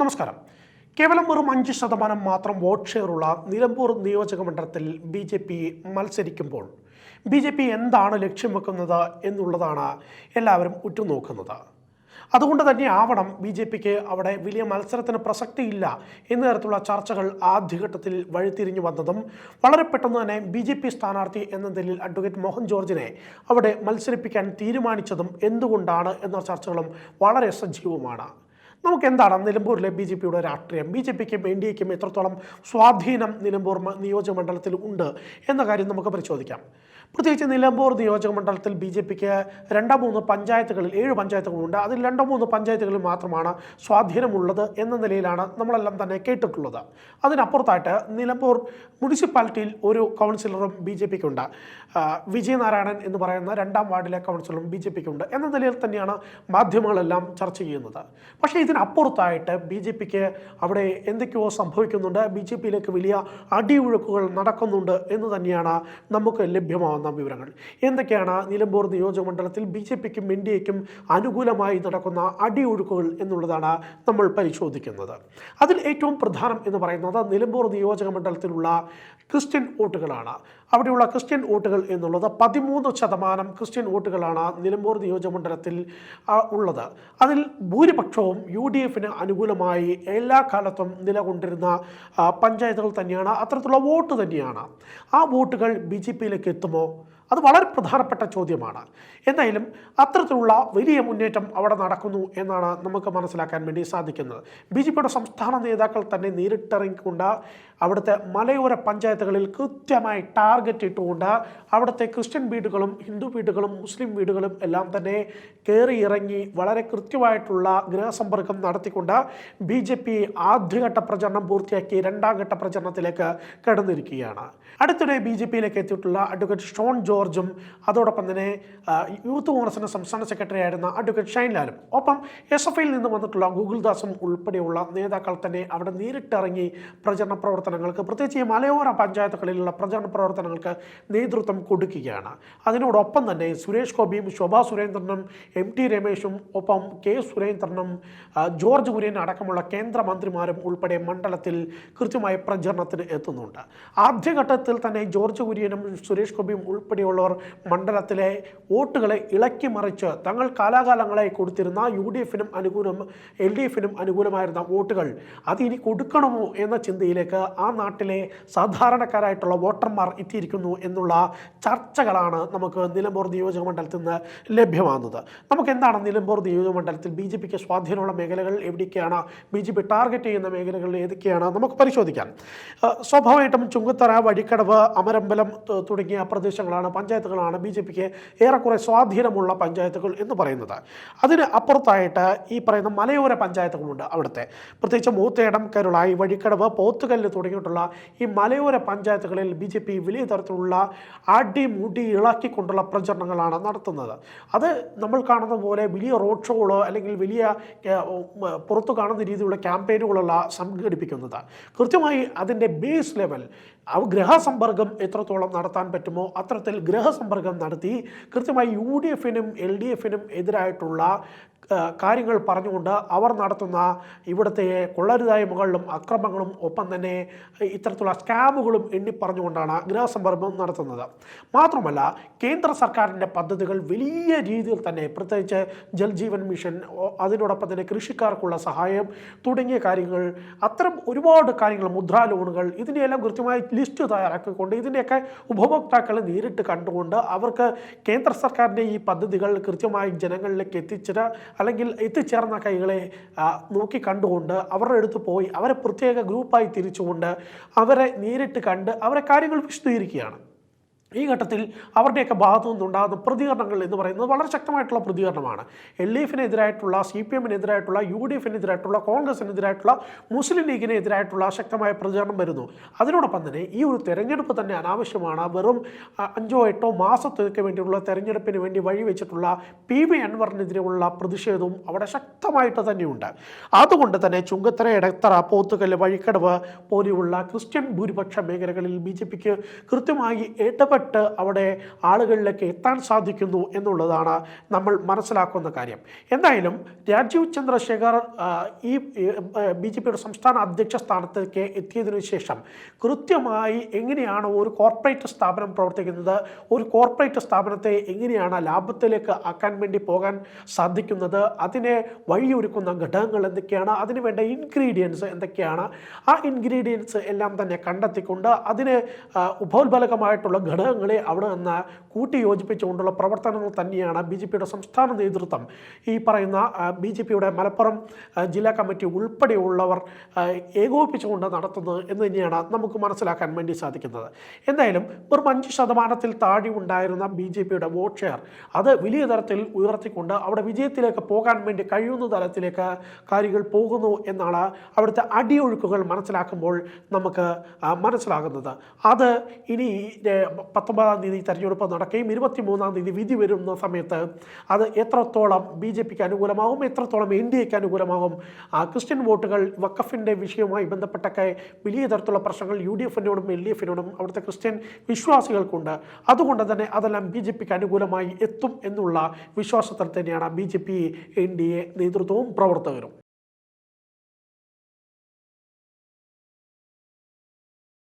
നമസ്കാരം. കേവലം വെറും അഞ്ച് ശതമാനം മാത്രം വോട്ട് ഷെയറുള്ള നിലമ്പൂർ നിയോജക മണ്ഡലത്തിൽ ബി ജെ പി മത്സരിക്കുമ്പോൾ ബി ജെ പി എന്താണ് ലക്ഷ്യം വെക്കുന്നത് എന്നുള്ളതാണ് എല്ലാവരും ഉറ്റുനോക്കുന്നത്. അതുകൊണ്ട് തന്നെ ആവണം ബി ജെ പിക്ക് അവിടെ വലിയ മത്സരത്തിന് പ്രസക്തിയില്ല എന്ന തരത്തിലുള്ള ചർച്ചകൾ ആദ്യഘട്ടത്തിൽ വഴിത്തിരിഞ്ഞു വന്നതും വളരെ പെട്ടെന്ന് തന്നെ ബി ജെ പി സ്ഥാനാർത്ഥി എന്ന നിലയിൽ അഡ്വക്കേറ്റ് മോഹൻ ജോർജിനെ അവിടെ മത്സരിപ്പിക്കാൻ തീരുമാനിച്ചതും എന്തുകൊണ്ടാണ് എന്ന ചർച്ചകളും വളരെ സജീവമാണ്. നമുക്ക് എന്താണ് നിലമ്പൂരിലെ ബി ജെ പിയുടെ രാഷ്ട്രീയം. ബി ജെ പിക്കും എൻ ഡി എക്കും എത്രത്തോളം സ്വാധീനം നിലമ്പൂർ നിയോജക മണ്ഡലത്തിൽ ഉണ്ട് എന്ന കാര്യം നമുക്ക് പരിശോധിക്കാം. പ്രത്യേകിച്ച് നിലമ്പൂർ നിയോജക മണ്ഡലത്തിൽ ബി ജെ പിക്ക് രണ്ടോ മൂന്ന് പഞ്ചായത്തുകളിൽ ഏഴ് പഞ്ചായത്തുകളുണ്ട്. അതിൽ രണ്ടോ മൂന്ന് പഞ്ചായത്തുകളിൽ മാത്രമാണ് സ്വാധീനമുള്ളത് എന്ന നിലയിലാണ് നമ്മളെല്ലാം തന്നെ കേട്ടിട്ടുള്ളത്. അതിനപ്പുറത്തായിട്ട് നിലമ്പൂർ മുനിസിപ്പാലിറ്റിയിൽ ഒരു കൗൺസിലറും ബി ജെ പിക്കുണ്ട്. വിജയനാരായണൻ എന്ന് പറയുന്ന രണ്ടാം വാർഡിലെ കൗൺസിലറും ബി ജെ പിക്കുണ്ട് എന്ന നിലയിൽ തന്നെയാണ് മാധ്യമങ്ങളെല്ലാം ചർച്ച ചെയ്യുന്നത്. പക്ഷേ ഇതിനപ്പുറത്തായിട്ട് ബി ജെ പിക്ക് അവിടെ എന്തൊക്കെയോ സംഭവിക്കുന്നുണ്ട്. ബി ജെ പിയിലേക്ക് വലിയ അടിയൊഴുക്കുകൾ നടക്കുന്നുണ്ട് എന്ന് തന്നെയാണ് നമുക്ക് ലഭ്യമാവുന്ന വിവരങ്ങൾ. എന്തൊക്കെയാണ് നിലമ്പൂർ നിയോജക മണ്ഡലത്തിൽ ബി ജെ പിക്കും എൻ ഡി എക്കും അനുകൂലമായി നടക്കുന്ന അടിയൊഴുക്കുകൾ എന്നുള്ളതാണ് നമ്മൾ പരിശോധിക്കുന്നത്. അതിൽ ഏറ്റവും പ്രധാനം എന്ന് പറയുന്നത് നിലമ്പൂർ നിയോജക മണ്ഡലത്തിലുള്ള ക്രിസ്ത്യൻ വോട്ടുകളാണ്. അവിടെയുള്ള ക്രിസ്ത്യൻ വോട്ടുകൾ എന്നുള്ളത് പതിമൂന്ന് ശതമാനം ക്രിസ്ത്യൻ വോട്ടുകളാണ് നിലമ്പൂർ നിയോജകമണ്ഡലത്തിൽ ഉള്ളത്. അതിൽ ഭൂരിപക്ഷവും യു ഡി എഫിന് അനുകൂലമായി എല്ലാ കാലത്തും നിലകൊണ്ടിരുന്ന പഞ്ചായത്തുകൾ തന്നെയാണ് അത്തരത്തിലുള്ള വോട്ട് തന്നെയാണ്. ആ വോട്ടുകൾ ബി ജെ പിയിലേക്ക് എത്തുമോ? അത് വളരെ പ്രധാനപ്പെട്ട ചോദ്യമാണ്. എന്തായാലും അത്തരത്തിലുള്ള വലിയ മുന്നേറ്റം അവിടെ നടക്കുന്നു എന്നാണ് നമുക്ക് മനസ്സിലാക്കാൻ വേണ്ടി സാധിക്കുന്നത്. ബി ജെ പിയുടെ സംസ്ഥാന നേതാക്കൾ തന്നെ നേരിട്ടിറങ്ങിക്കൊണ്ട് അവിടുത്തെ മലയോര പഞ്ചായത്തുകളിൽ കൃത്യമായി ടാർഗറ്റ് ഇട്ടുകൊണ്ട് അവിടുത്തെ ക്രിസ്ത്യൻ വീടുകളും ഹിന്ദു വീടുകളും മുസ്ലിം വീടുകളും എല്ലാം തന്നെ കയറി ഇറങ്ങി വളരെ കൃത്യമായിട്ടുള്ള ഗൃഹസമ്പർക്കം നടത്തിക്കൊണ്ട് ബി ജെ പി ആദ്യഘട്ട പ്രചരണം പൂർത്തിയാക്കി രണ്ടാം ഘട്ട പ്രചരണത്തിലേക്ക് കടന്നിരിക്കുകയാണ്. അടുത്തിടെ ബി ജെ പിയിലേക്ക് എത്തിയിട്ടുള്ള അഡ്വക്കേറ്റ് ഷോൺ ജോർജും അതോടൊപ്പം തന്നെ യൂത്ത് കോൺഗ്രസിന്റെ സംസ്ഥാന സെക്രട്ടറി ആയിരുന്ന അഡ്വക്കേറ്റ് ഷൈൻലാലും ഒപ്പം എസ് എഫ് ഐയിൽ നിന്ന് വന്നിട്ടുള്ള ഗൂഗിൾദാസും ഉൾപ്പെടെയുള്ള നേതാക്കൾ തന്നെ അവിടെ നേരിട്ടിറങ്ങി പ്രചരണ പ്രവർത്തനങ്ങൾക്ക് പ്രത്യേകിച്ച് ഈ മലയോര പഞ്ചായത്തുകളിലുള്ള പ്രചരണ പ്രവർത്തനങ്ങൾക്ക് നേതൃത്വം കൊടുക്കുകയാണ്. അതിനോടൊപ്പം തന്നെ സുരേഷ് ഗോപിയും ശോഭാ സുരേന്ദ്രനും എം ടി രമേശും ഒപ്പം കെ സുരേന്ദ്രനും ജോർജ് കുര്യൻ അടക്കമുള്ള കേന്ദ്രമന്ത്രിമാരും ഉൾപ്പെടെ മണ്ഡലത്തിൽ കൃത്യമായ പ്രചരണത്തിന് എത്തുന്നുണ്ട്. ആദ്യഘട്ടത്തിൽ തന്നെ ജോർജ് കുര്യനും സുരേഷ് ഗോപിയും ഉൾപ്പെടെയുള്ളവർ മണ്ഡലത്തിലെ വോട്ടുകളെ ഇളക്കി മറിച്ച് തങ്ങൾ കാലാകാലങ്ങളായി കൊടുത്തിരുന്ന യു ഡി എഫിനും അനുകൂലം എൽ ഡി എഫിനും അനുകൂലമായിരുന്ന വോട്ടുകൾ അത് ഇനി കൊടുക്കണമോ എന്ന ചിന്തയിലേക്ക് ആ നാട്ടിലെ സാധാരണക്കാരായിട്ടുള്ള വോട്ടർമാർ എത്തിയിരിക്കുന്നു എന്നുള്ള ചർച്ചകളാണ് നമുക്ക് നിലമ്പൂർ നിയോജക മണ്ഡലത്തിൽ നിന്ന് ലഭ്യമാകുന്നത്. നമുക്ക് എന്താണ് നിലമ്പൂർ നിയോജക മണ്ഡലത്തിൽ ബി ജെ പിക്ക് സ്വാധീനമുള്ള മേഖലകൾ എവിടെയൊക്കെയാണ് ബി ജെ പി ടാർഗറ്റ് ചെയ്യുന്ന മേഖലകൾ ഏതൊക്കെയാണ്? നമുക്ക് പരിശോധിക്കാം. സ്വാഭാവികമായിട്ടും ചുങ്കത്തറ വഴിക്കടവ് അമരമ്പലം തുടങ്ങിയ പ്രദേശങ്ങളാണ് പഞ്ചായത്തുകളാണ് ബി ജെ പിക്ക് ഏറെക്കുറെ സ്വാധീനമുള്ള പഞ്ചായത്തുകൾ എന്ന് പറയുന്നത്. അതിന് അപ്പുറത്തായിട്ട് ഈ പറയുന്ന മലയോര പഞ്ചായത്തുകളുണ്ട് അവിടുത്തെ. പ്രത്യേകിച്ച് മൂത്തേടം കരുളായി വഴിക്കടവ് പോത്തുകല്ല് തുടങ്ങിയിട്ടുള്ള ഈ മലയോര പഞ്ചായത്തുകളിൽ ബി ജെ പി വലിയ തരത്തിലുള്ള അടി മുടി ഇളക്കിക്കൊണ്ടുള്ള പ്രചരണങ്ങളാണ് നടത്തുന്നത്. അത് നമ്മൾ കാണുന്ന പോലെ വലിയ റോഡ് ഷോകളോ അല്ലെങ്കിൽ വലിയ പുറത്തു കാണുന്ന രീതിയിലുള്ള ക്യാമ്പയിനുകളല്ല സംഘടിപ്പിക്കുന്നത്. കൃത്യമായി അതിന്റെ ബേസ് ലെവൽ അവ ഗ്രഹസമ്പർക്കം എത്രത്തോളം നടത്താൻ പറ്റുമോ അത്തരത്തിൽ ഗ്രഹസമ്പർക്കം നടത്തി കൃത്യമായി യു ഡി എഫിനും എൽ ഡി എഫിനും എതിരായിട്ടുള്ള കാര്യങ്ങൾ പറഞ്ഞുകൊണ്ട് അവർ നടത്തുന്ന ഇവിടുത്തെ കൊള്ളരുതായ്മകളിലും അക്രമങ്ങളും ഒപ്പം തന്നെ ഇത്തരത്തിലുള്ള സ്കാമുകളും എണ്ണി പറഞ്ഞുകൊണ്ടാണ് ഗ്രഹസമ്പർക്കം നടത്തുന്നത്. മാത്രമല്ല കേന്ദ്ര സർക്കാരിന്റെ പദ്ധതികൾ വലിയ രീതിയിൽ തന്നെ പ്രത്യേകിച്ച് ജൽജീവൻ മിഷൻ അതിനോടൊപ്പം തന്നെ കൃഷിക്കാർക്കുള്ള സഹായം തുടങ്ങിയ കാര്യങ്ങൾ അത്തരം ഒരുപാട് കാര്യങ്ങൾ മുദ്രാ ലോണുകൾ ഇതിനെയെല്ലാം കൃത്യമായി ലിസ്റ്റ് തയ്യാറാക്കിക്കൊണ്ട് ഇതിന്റെയൊക്കെ ഉപഭോക്താക്കളെ നേരിട്ട് കണ്ടുകൊണ്ട് അവർക്ക് കേന്ദ്ര സർക്കാരിന്റെ ഈ പദ്ധതികൾ കൃത്യമായി ജനങ്ങളിലേക്ക് എത്തിച്ചിട്ട് അല്ലെങ്കിൽ എത്തിച്ചേർന്ന കൈകളെ നോക്കി കണ്ടുകൊണ്ട് അവരുടെ അടുത്ത് പോയി അവരെ പ്രത്യേക ഗ്രൂപ്പായി തിരിച്ചുകൊണ്ട് അവരെ നേരിട്ട് കണ്ട് അവരെ കാര്യങ്ങൾ വിശദീകരിക്കുകയാണ്. ഈ ഘട്ടത്തിൽ അവരുടെയൊക്കെ ഭാഗത്തു നിന്നുണ്ടാകുന്ന പ്രതികരണങ്ങൾ എന്ന് പറയുന്നത് വളരെ ശക്തമായിട്ടുള്ള പ്രതികരണമാണ്. എൽ ഡി എഫിനെതിരായിട്ടുള്ള സി പി എമ്മിനെതിരായിട്ടുള്ള യു ഡി എഫിനെതിരായിട്ടുള്ള കോൺഗ്രസിനെതിരായിട്ടുള്ള മുസ്ലിം ലീഗിനെതിരായിട്ടുള്ള ശക്തമായ പ്രചരണം വരുന്നു. അതിനോടൊപ്പം തന്നെ ഈ ഒരു തെരഞ്ഞെടുപ്പ് തന്നെ അനാവശ്യമാണ്. വെറും അഞ്ചോ എട്ടോ മാസത്തേക്ക് വേണ്ടിയുള്ള തെരഞ്ഞെടുപ്പിന് വേണ്ടി വഴിവെച്ചിട്ടുള്ള പി വി അൻവറിനെതിരെയുള്ള പ്രതിഷേധവും അവിടെ ശക്തമായിട്ട് തന്നെയുണ്ട്. അതുകൊണ്ട് തന്നെ ചുങ്കത്തറ ഇടത്തറ പോത്തുകല്ല് വഴിക്കടവ് പോലെയുള്ള ക്രിസ്ത്യൻ ഭൂരിപക്ഷ മേഖലകളിൽ ബി ജെ പിക്ക് കൃത്യമായി ഇടപെട്ട് ഇടപെട്ട് അവിടെ ആളുകളിലേക്ക് എത്താൻ സാധിക്കുന്നു എന്നുള്ളതാണ് നമ്മൾ മനസ്സിലാക്കുന്ന കാര്യം. എന്തായാലും രാജീവ് ചന്ദ്രശേഖർ ഈ ബി ജെ പിയുടെ സംസ്ഥാന അധ്യക്ഷ സ്ഥാനത്തേക്ക് എത്തിയതിനു ശേഷം കൃത്യമായി എങ്ങനെയാണ് ഒരു കോർപ്പറേറ്റ് സ്ഥാപനം പ്രവർത്തിക്കുന്നത് ഒരു കോർപ്പറേറ്റ് സ്ഥാപനത്തെ എങ്ങനെയാണ് ലാഭത്തിലേക്ക് ആക്കാൻ വേണ്ടി പോകാൻ സാധിക്കുന്നത് അതിനെ വഴിയൊരുക്കുന്ന ഘടകങ്ങൾ എന്തൊക്കെയാണ് അതിനുവേണ്ട ഇൻഗ്രീഡിയൻസ് എന്തൊക്കെയാണ് ആ ഇൻഗ്രീഡിയൻസ് എല്ലാം തന്നെ കണ്ടെത്തിക്കൊണ്ട് അതിന് ഉപോത്ബലകമായിട്ടുള്ള ഉപോത്ബലകമായിട്ടുള്ള ഘടകങ്ങളെ അവിടെ നിന്ന് കൂട്ടിയോജിപ്പിച്ചുകൊണ്ടുള്ള പ്രവർത്തനങ്ങൾ തന്നെയാണ് ബി ജെ പിയുടെ സംസ്ഥാന നേതൃത്വം. ഈ പറയുന്ന ബി ജെ പിയുടെ മലപ്പുറം ജില്ലാ കമ്മിറ്റി ഉൾപ്പെടെയുള്ളവർ ഏകോപിപ്പിച്ചുകൊണ്ട് നടത്തുന്നത് എന്ന് തന്നെയാണ് നമുക്ക് മനസ്സിലാക്കാൻ വേണ്ടി സാധിക്കുന്നത്. എന്തായാലും ഒരു അഞ്ച് ശതമാനത്തിൽ താഴെ ഉണ്ടായിരുന്ന ബി ജെ പിയുടെ വോട്ട് ഷെയർ അത് വലിയ തരത്തിൽ ഉയർത്തിക്കൊണ്ട് അവിടെ വിജയത്തിലേക്ക് പോകാൻ വേണ്ടി കഴിയുന്ന തരത്തിലേക്ക് കാര്യങ്ങൾ പോകുന്നു എന്നാണ് അവിടുത്തെ അടിയൊഴുക്കുകൾ മനസ്സിലാക്കുമ്പോൾ നമുക്ക് മനസ്സിലാകുന്നത്. അത് ഇനി പത്തൊമ്പതാം തീയതി തെരഞ്ഞെടുപ്പ് നടക്കുകയും ഇരുപത്തി മൂന്നാം തീയതി വിധി വരുന്ന സമയത്ത് അത് എത്രത്തോളം ബി ജെ പിക്ക് അനുകൂലമാകും എത്രത്തോളം എൻ ഡി എക്ക് അനുകൂലമാകും ക്രിസ്ത്യൻ വോട്ടുകൾ വക്കഫിന്റെ വിഷയവുമായി ബന്ധപ്പെട്ടൊക്കെ വലിയ തരത്തിലുള്ള പ്രശ്നങ്ങൾ യു ഡി എഫിനോടും എൽ ഡി എഫിനോടും അവിടുത്തെ ക്രിസ്ത്യൻ വിശ്വാസികൾക്കുണ്ട്. അതുകൊണ്ട് തന്നെ അതെല്ലാം ബി ജെ പിക്ക് അനുകൂലമായി എത്തും എന്നുള്ള വിശ്വാസത്തിൽ തന്നെയാണ് B J P N D A നേതൃത്വവും പ്രവർത്തകരും.